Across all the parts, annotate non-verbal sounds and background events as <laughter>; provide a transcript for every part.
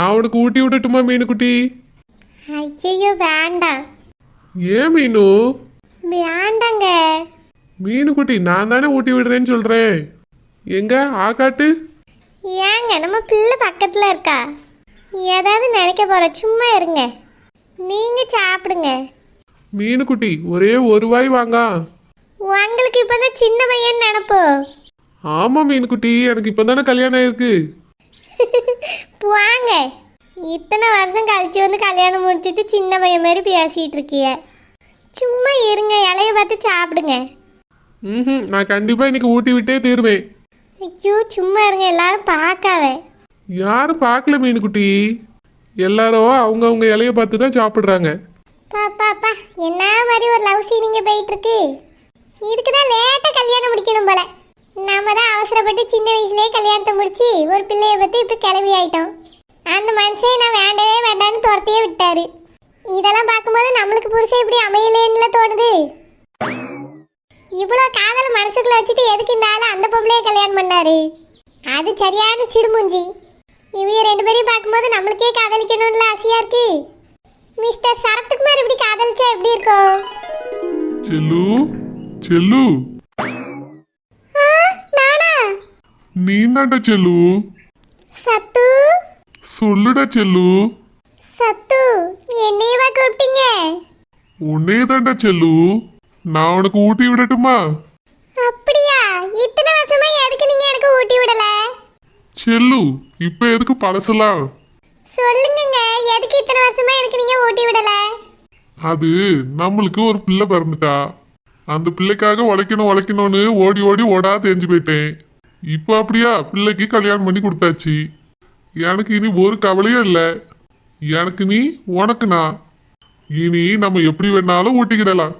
நான் உனக்கு ஊட்டி விடட்டுமா மீனுக்குட்டி? ஐயோ வேண்டாம். ஏன் மீனு? வேண்டாங்க. மீனுக்குட்டி நான் தானே ஊட்டி விடுறேன்னு சொல்றேன். எங்க ஆக்காட்டு ஏங்க நம்ம பிள்ளை பக்கத்தில் இருக்கா? ஏதாவது நினைக்க போற சும்மா இருங்க. நீங்க சாப்பிடுங்க. மீனுக்குட்டி ஒரே ஒரு வாய் வாங்க. உங்களுக்கு இப்பதான் சின்ன பையன் நினப்போ. ஆமா மீனுக்குட்டி எனக்கு இப்பதானே கல்யாணம் ஆயிருக்கு. வாங்க. இத்தனை வருஷம் கழிச்சு வந்து கல்யாணம் முடிச்சிட்டு சின்ன பையன் மாதிரி பேசிட்டு இருக்கிய. சும்மா இருங்க இலைய பார்த்து சாப்பிடுங்க. ம் நான் கண்டிப்பா இன்னைக்கு ஊட்டி விட்டே தீருவேன். ஐயோ சும்மா இருங்க எல்லாரும் பார்க்காத. யாரும் பார்க்கல மீனுக்குட்டி. எல்லாரும் அவங்கவுங்க இலைய பார்த்து தான் சாப்பிட்றாங்க. பா பா பா என்ன மாதிரி ஒரு லவ் சீனிங்க போயிட்டு இருக்கு? இதுக்கு தான் லேட்டாக கல்யாணம் முடிக்கணும் போல. நாம தான் அவசரப்பட்டு சின்ன வயசுலயே கல்யாணத்தை முடிச்சு ஒரு பிள்ளைய பற்றி இப்போ கிளவி ஆயிட்டோம். மனுஷன் நான் வேண்டவே வேண்டான்னு துரத்தியே விட்டாரு. இதெல்லாம் பார்க்கும்போது நம்மளுக்கு புருஷன் இப்படி அமையலேன்னுல தோணுது. இவ்வளோ காதல் மனசுக்குள்ள வச்சுட்டு எதுக்கு இந்த ஆளு அந்த பொம்பளைய கல்யாணம் பண்ணாரு? அது சரியான சிடுமுஞ்சி. இவங்க ரெண்டு பேரையும் பார்க்கும்போது நம்மளுக்கே காதலிக்கணும்ல ஆசையா இருக்கு. மிஸ்டர் சரத்குமார் இப்படி காதலிச்சா எப்படி இருக்கும்? செல்லு செல்லு. நானா? நீ செல்லு. சொல்லுடா செல்லு. சத்து என்னையவா கூப்பிட்டீங்க? உன்னே தான்டா செல்லு. நான் உனக்கு ஊட்டி விடட்டுமா? அப்படியா? இத்தனை வருஷமா எதுக்கு நீங்க எனக்கு ஊட்டி விடல? செல்லு இப்ப எதுக்கு பழசலாம் சொல்லுங்கங்க எதுக்கு இத்தனை வருஷமா எனக்கு நீங்க ஊட்டி விடல? அது நம்மளுக்கு ஒரு பிள்ளை பிறந்துட்டா. அந்த பிள்ளைக்காக உழைக்கணும் உழைக்கணும்னு ஓடி ஓடி ஓடா தெரிஞ்சு போயிட்டேன். இப்போ அப்படியா? பிள்ளைக்கு கல்யாணம் பண்ணி கொடுத்தாச்சு. எனக்கு இனி ஒரு கவலையும் இல்லை. எனக்கு நீ உனக்கு நான். இனி நம்ம எப்படி வேணாலும் ஊட்டிக்கிடலாம்.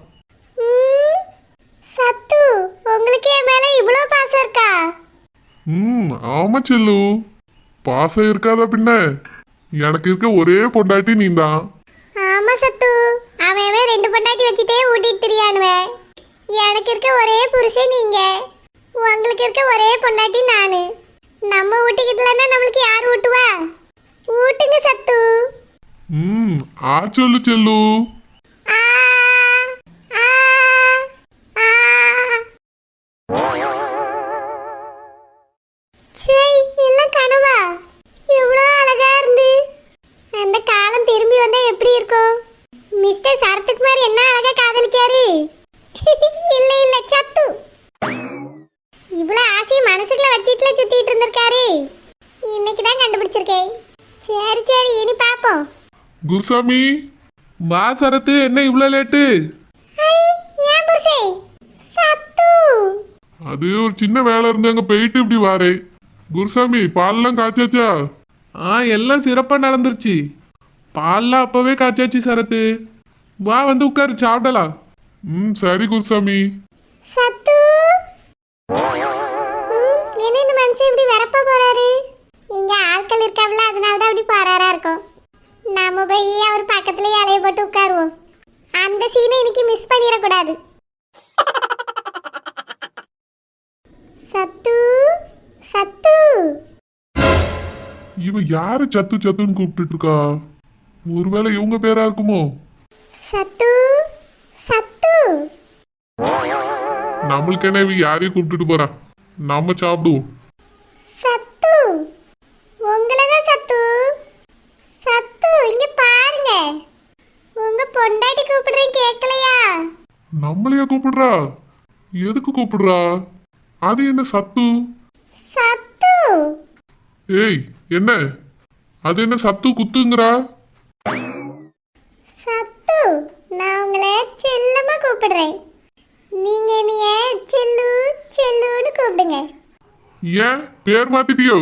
சத்து உங்களுக்கு என் மேல இவ்வளோ பாசம் இருக்கா? ம் ஆமா செல்லு. பாசம் இருக்காதா பின்ன? எனக்கு இருக்க ஒரே பொண்டாட்டி நீ தான் ஆமா சத்து அவன் ரெண்டு பொண்டாட்டி வச்சுட்டே ஊட்டிட்டு திரியானுவேன் எனக்கு இருக்க ஒரே புருஷன் நீங்க. உங்களுக்கு இருக்க ஒரே பொண்டாட்டி நானு. நம்ம ஊட்டிக்கிட்டலன்னா நம்மளுக்கு யார் ஊட்டுவா? ஊட்டுங்க சத்து. ம் ஆ சொல்லு செல்லு ஆ, ஆ, ஆ. சை, எல்லாம் கனவா எவ்வளோ அழகா இருந்து அந்த காலம் திரும்பி வந்தா எப்படி இருக்கும் மிஸ்டர் சரத்குமார் என்ன அழகா காதலிக்காரு இல்ல இல்ல சத்து இவ்வளோ ஆசையை மனசுக்குள்ள வச்சிட்டுல சுத்திட்டு இருந்திருக்காரு இன்னைக்கு தான் கண்டுபிடிச்சிருக்கேன் சரி சரி இனி பாப்போம் குருசாமி வா சரத்து என்ன இவ்வளோ லேட்டு? அது ஒரு சின்ன வேலை இருந்து அங்க போயிட்டு இப்படி வாரேன் குருசாமி பால்லாம் காய்ச்சாச்சா? ஆ எல்லாம் சிறப்பா நடந்துருச்சு. பால்லாம் அப்பவே காய்ச்சாச்சு சரத்து. வா வந்து உட்காரு சாப்பிடலாம். ம் சரி குருசாமி. சத்து. என்ன இந்த மனுஷன் இப்படி வரப்ப போறாரு? இங்க ஆட்கள் இருக்காவல அதனால தான் அப்படி போறாரா இருக்கும். நாம போய் அவர் பக்கத்துல இலைய போட்டு உட்காருவோம். அந்த சீனை இன்னைக்கு மிஸ் பண்ணிடக்கூடாது. சத்து சத்து. இவ யாரு சத்து சத்துன்னு கூப்பிட்டுட்டு இருக்கா ஒருவேளை இவங்க பேரா இருக்குமோ? சத்து சத்து. நம்மளுக்கு என்ன இவ யாரையும் கூப்பிட்டுட்டு போறா? நாம சாப்பிடுவோம் சத்து உங்களை தான் சத்து சத்து இங்க பாருங்க உங்க பொண்டாட்டி கூப்பிடுறேன் கேட்கலையா நம்மளையா கூப்பிடுறா எதுக்கு கூப்பிடுறா? அது என்ன சத்து? சத்து. ஏய் என்ன? அது என்ன சத்து குத்துங்கிறா? சத்து. நான் உங்களை செல்லமா கூப்பிடுறேன். நீங்க என்னைய செல்லு செல்லுன்னு கூப்பிடுங்க. ஏன்? பேர் மாத்திட்டியோ?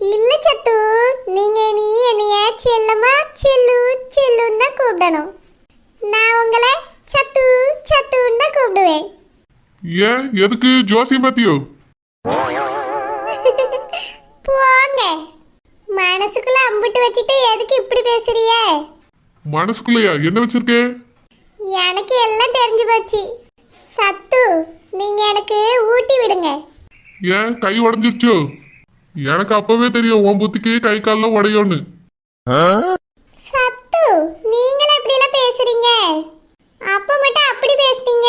இல்ல சத்து. நீங்க நீ என்னைய செல்லமா செல்லு செல்லுன்னு கூப்பிடணும் நான் உங்களை சத்து சத்துன்னு தான் கூப்பிடுவேன் ஏன்? எதுக்கு? ஜோசி மாத்தியோ <laughs> போங்க. மனசுக்குள்ள அம்பிட்டு வச்சுட்டு எதுக்கு இப்படி பேசுறிய மனசுக்குள்ளயா? என்ன வச்சிருக்கே? எனக்கு எல்லாம் தெரிஞ்சு போச்சு. சத்து நீங்க எனக்கு ஊட்டி விடுங்க. ஏன்? கை உடஞ்சிருச்சோ? எனக்கு அப்பவே தெரியும் உன் புத்திக்கு கை கால்லாம் உடையோன்னு சத்து நீங்களே இப்படி எல்லாம் பேசுறீங்க அப்ப மட்டும் அப்படி பேசுனீங்க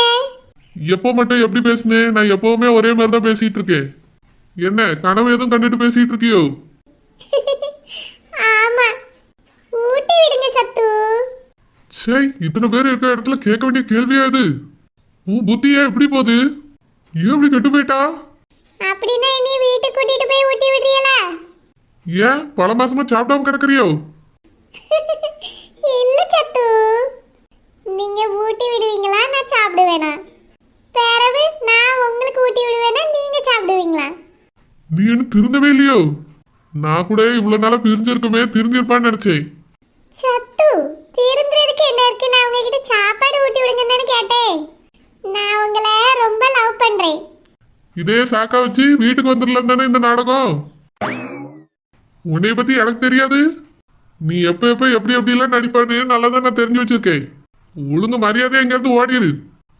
எப்போ மட்டும் எப்படி பேசுனேன் நான் எப்பவுமே ஒரே மாதிரி தான் பேசிட்டு இருக்கேன் என்ன கனவு எதுவும் கண்டுட்டு பேசிட்டு இருக்கியோ <laughs> ஆமா. ஊட்டி விடுங்க சத்து. சே இத்தனை பேர் இருக்க இடத்துல கேட்க வேண்டிய கேள்வியா இது? உன் புத்தியே எப்படி போகுது? ஏன் இப்படி கெட்டு போயிட்டா? அப்படின்னா நீ வீட்டுக்கு கூட்டிட்டு போய் ஊட்டி விடுறீங்களா? ஏன் பல மாசமா சாப்பிடாம கிடக்குறியோ? <laughs> இல்ல சத்து. நீங்க ஊட்டி விடுவீங்களா? நான் சாப்பிடுவேனா பிறகு நான் உங்களுக்கு ஊட்டி விடுவேனா நீங்க சாப்பிடுவீங்களா நீ என்ன திருந்தவே இல்லையோ? நான் கூட இவ்வளவு நாளா பிரிஞ்சிருக்குமே திருந்திருப்பான்னு நினைச்சேன். சத்து திருந்துறதுக்கு என்ன இருக்கு? நான் உங்ககிட்ட சாப்பாடு ஊட்டி விடுங்கன்னு தானே கேட்டேன். நான் உங்களை ரொம்ப லவ் பண்றேன். இதே சாக்கா வச்சு வீட்டுக்கு வந்துடலாம் தானே இந்த நாடகம்? உன்னைய பத்தி எனக்கு தெரியாது. நீ எப்ப எப்ப எப்படி எப்படி எல்லாம் நடிப்பான்னு நல்லா தான் நான் தெரிஞ்சு வச்சிருக்கேன். ஒழுங்கு மரியாதை எங்க இருந்து ஓடிடு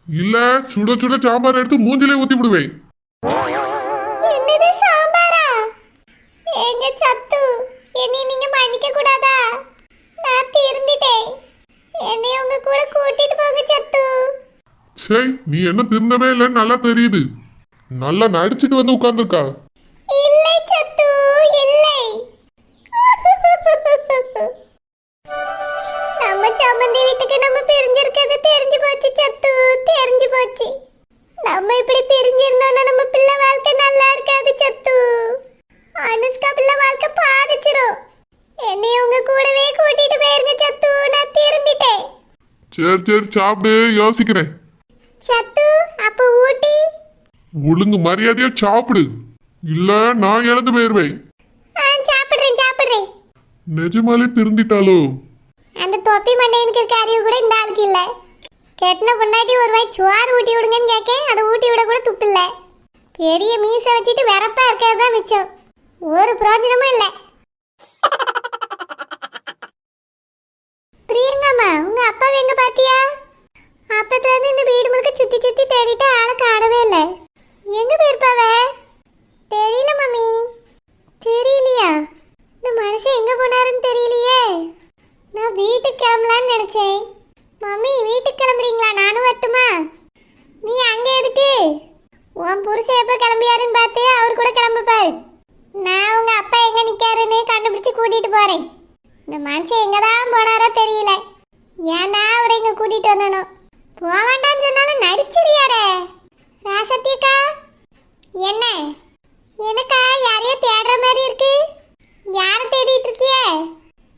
இல்ல சுட சுட சாம்பார் எடுத்து மூஞ்சிலே ஊத்தி விடுவேன் சத்து. என்னை நீங்க மன்னிக்க கூடாதா? நான் திருந்திட்டேன். என்னை உங்க கூட கூட்டிட்டு போங்க சத்து. சே நீ என்ன திருந்தவே இல்லைன்னு நல்லா தெரியுது. நல்லா நடிச்சுட்டு வந்து உட்காந்துருக்கா என்னை உங்க கூடவே கூட்டிட்டு போயிருங்க சத்து. நான் திருந்திட்டேன் சரி சரி சாப்பிடு யோசிக்கிறேன். சத்து அப்ப ஊட்டி. ஒழுங்கு மரியாதையா சாப்பிடு. இல்ல நான் இழந்து போயிருவேன். சாப்பிடுறேன் சாப்பிடுறேன். நிஜமாலே திருந்திட்டாலோ அந்த தொப்பி மண்டையனுக்கு இருக்க அறிவு கூட இந்த ஆளுக்கு இல்ல. கெட்டின பொண்டாட்டி ஒரு வாய் சுவாறு ஊட்டி விடுங்கன்னு கேட்க அதை ஊட்டி விட கூட துப்பில்ல. பெரிய மீசை வச்சுட்டு வெறப்பா இருக்கிறது தான் மிச்சம். ஒரு பிரயோஜனமும் இல்லை பிரியங்காமா உங்க அப்பாவை எங்க பாத்தியா அப்பத்துல இருந்து இந்த வீடு முழுக்க சுத்தி சுத்தி தேடிட்டு ஆளை காணவே இல்லை எங்க போயிருப்பாவ தெரியல மம்மி தெரியலையா இந்த மனுஷன் எங்க போனாருன்னு தெரியலையே நான் வீட்டுக்கு கிளம்பலான்னு நினைச்சேன் மம்மி வீட்டுக்கு கிளம்புறீங்களா நானும் வரட்டுமா நீ அங்க எதுக்கு உன் புருஷன் எப்போ கிளம்பியாருன்னு பார்த்து அவர் கூட கிளம்பு பாரு நான் உங்க அப்பா எங்க நிக்காருன்னு கண்டுபிடிச்சு கூட்டிட்டு போறேன் இந்த மனுஷன் எங்க தான் போனாரோ தெரியல ஏன்னா அவரை இங்க கூட்டிட்டு வந்தனோ போக சொன்னாலும் நடிச்சிரியாடே ராசத்தியக்கா என்ன? எனக்கா யாரையோ தேடுற மாதிரி இருக்கு? யாரை தேடிட்டு இருக்கியே?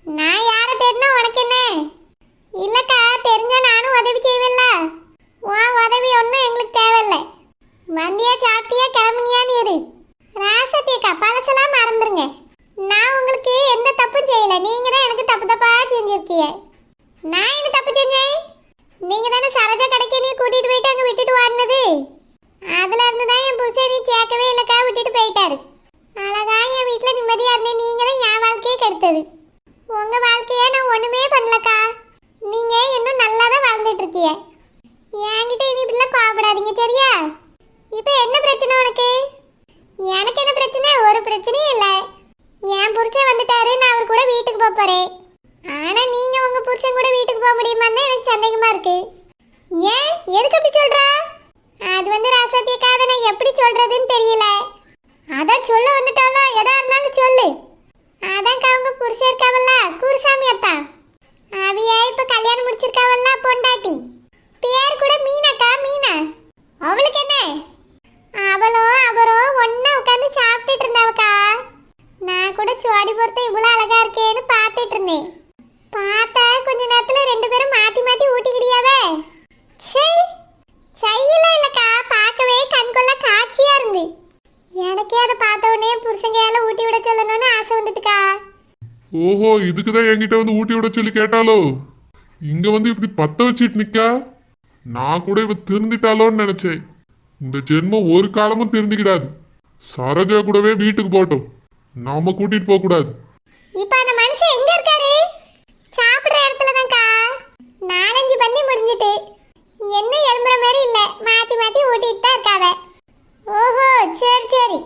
நான் யாரை தேடினா உனக்கு என்ன? இல்லக்கா தெரிஞ்சா நானும் உதவி செய்வேல்ல உன் உதவி ஒன்றும் எங்களுக்கு தேவையில்லை. வந்தியா சாப்பிட்டியா கிளம்புனியான்னு இரு. ராசத்தியக்கா பழசெல்லாம் மறந்துருங்க நான் உங்களுக்கு எந்த தப்பும் செய்யல நீங்க தான் எனக்கு தப்பு தப்பா செஞ்சிருக்கீங்க நான் என்ன தப்பு செஞ்சேன் நீங்க தானே சரோஜா கடைக்கு நீ கூட்டிட்டு போயிட்டு அங்க விட்டுட்டு ஓடினது அதுல இருந்து தான் என் புருஷன் நீ சேர்க்கவே இல்லக்கா விட்டுட்டு போயிட்டாரு அழகா என் வீட்டுல நிம்மதியா இருந்தேன் நீங்க தான் என் வாழ்க்கையை கெடுத்தது உங்க வாழ்க்கைய நான் ஒண்ணுமே பண்ணலக்கா நீங்க இன்னும் நல்லா தான் வாழ்ந்துட்டு இருக்கீங்க என்கிட்ட இனி இப்படிலாம் கோவப்படாதீங்க சரியா? இப்போ என்ன பிரச்சனை உனக்கு? எனக்கு என்ன பிரச்சனை? ஒரு பிரச்சனையும் இல்லை. என் புருஷன் வந்துட்டாரு நான் அவர் கூட வீட்டுக்கு போக போறேன். ஆனா நீங்க உங்க புருஷன் கூட வீட்டுக்கு போக முடியுமான்னு எனக்கு சந்தேகமா இருக்கு. ஏன்? எதுக்கு அப்படி சொல்றா? அது வந்து ராசாத்தியக்காக நான் எப்படி சொல்றதுன்னு தெரியல. அதான் சொல்ல வந்துட்டாலோ எதா இருந்தாலும் சொல்லு. அதான் அவங்க புருஷன் இருக்காவல்ல? குருசாமி அத்தா. ஏன் இப்ப கல்யாணம் முடிச்சிருக்காவல்ல பொண்டாட்டி? பேர் கூட மீனாக்கா மீனா. அவளுக்கு என்ன? அவளும் அவரும் ஒன்னா உட்காந்து சாப்பிட்டுட்டு இருந்தாவக்கா நான் கூட சுவடி பொறுத்த இவ்வளோ அழகா இருக்கேன்னு பார்த்துட்டு இருந்தேன் பார்த்தா கொஞ்ச நேரத்தில் ரெண்டு பேரும் மாற்றி மாற்றி ஊட்டிக்கிடியாவே சை செய்யல இல்லக்கா. பார்க்கவே கண்கொள்ள காட்சியா இருந்து. எனக்கே அதை பார்த்த உடனே புருஷங்கையால ஊட்டி விட சொல்லணும்னு ஆசை வந்துட்டுக்கா. ஓஹோ இதுக்கு தான் என்கிட்ட வந்து ஊட்டி விட சொல்லி கேட்டாலோ இங்க வந்து இப்படி பத்த வச்சுட்டு நிக்கா? நான் கூட இவ திருந்திட்டாளோன்னு நினைச்சேன். இந்த ஜென்மம் ஒரு காலமும் திருந்திக்கிடாது. சரோஜா கூடவே வீட்டுக்கு போட்டோம் நாம கூட்டிட்டு போக கூடாது இப்போ அந்த மனுஷன் எங்க இருக்காரு? சாப்பிடுற இடத்துல தான் தான்க்கா நாலஞ்சு பண்ணி முடிஞ்சிட்டு. என்ன எழும்புற மாதிரி இல்ல. மாத்தி மாத்தி ஓட்டிட்டு தான் இருக்காவ. ஓஹோ சரி சரி.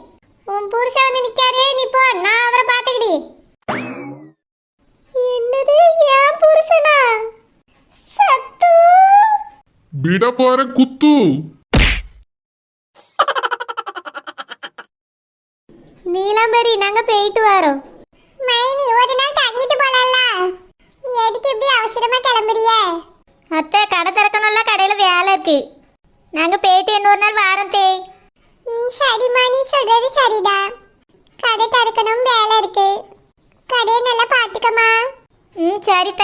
உன் புருஷன் வந்து நிக்காரு. நீ போ. நான் அவரை பாத்துக்கிடி என்னது? ஏன் புருஷனா? விட போற குத்து நீலாம்பரி நாங்க போயிட்டு வரோம் மைனி ஒரு நாள் தங்கிட்டு போலாம்ல எதுக்கு இப்படி அவசரமா கிளம்புறிய அத்தை கடை திறக்கணும்ல கடையில வேலை இருக்கு நாங்க போயிட்டு இன்னொரு நாள் வாரம் தேய் சரிம்மா நீ சொல்றது சரிடா கடை திறக்கணும் வேலை இருக்கு கடையை நல்லா பாத்துக்கமா ம் சரித்த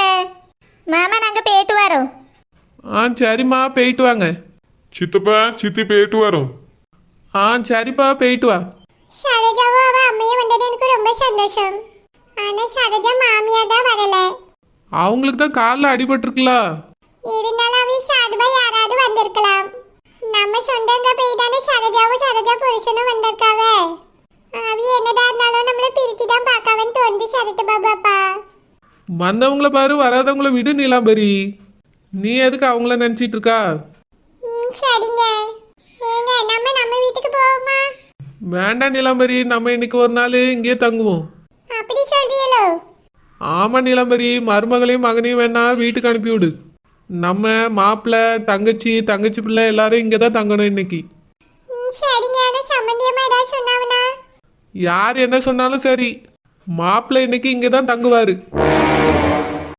மாமா நாங்க போயிட்டு வரோம் ஆ சரிம்மா போயிட்டு வாங்க. சித்தப்பா சித்தி போயிட்டு வரோம். ஆ சரிப்பா போயிட்டு வா. சரோஜாவும் அவ அம்மையும் வந்தது எனக்கு ரொம்ப சந்தோஷம். ஆனா சரோஜா மாமியா தான் வரல. அவங்களுக்கு தான் காலில் அடிபட்டிருக்குல. இருந்தாலும் அவ சாதுபா யாராவது வந்திருக்கலாம். நம்ம சொந்தங்க போய் தானே சரோஜாவும் சரோஜா புருஷனும் வந்திருக்காவ. அவ என்னடா இருந்தாலும் நம்மள பிரிச்சு தான் பார்க்காவன்னு தோணுது சரத்து பாபாப்பா வந்தவங்கள பாரு வராதவங்கள விடு நீலாம்பரி. நீ எதுக்கு அவங்கள நினச்சிட்டு இருக்கா சரிங்க. ஏங்க நம்ம நம்ம வீட்டுக்கு போவோமா? வேண்டாம் நீலாம்பரி நம்ம இன்னைக்கு ஒரு நாள் இங்கேயே தங்குவோம். அப்படி சொல்றீங்களோ? ஆமா நீலாம்பரி மருமகளையும் மகனையும் வேணா வீட்டுக்கு அனுப்பி விடு நம்ம மாப்பிள்ளை தங்கச்சி தங்கச்சி பிள்ளை எல்லாரும் இங்கே தான் தங்கணும் இன்னைக்கு. சரிங்க. ஆனா சம்மந்தியமா ஏதாவது சொன்னாவனா? யார் என்ன சொன்னாலும் சரி. மாப்பிள்ளை இன்னைக்கு இங்கே தான் தங்குவார்.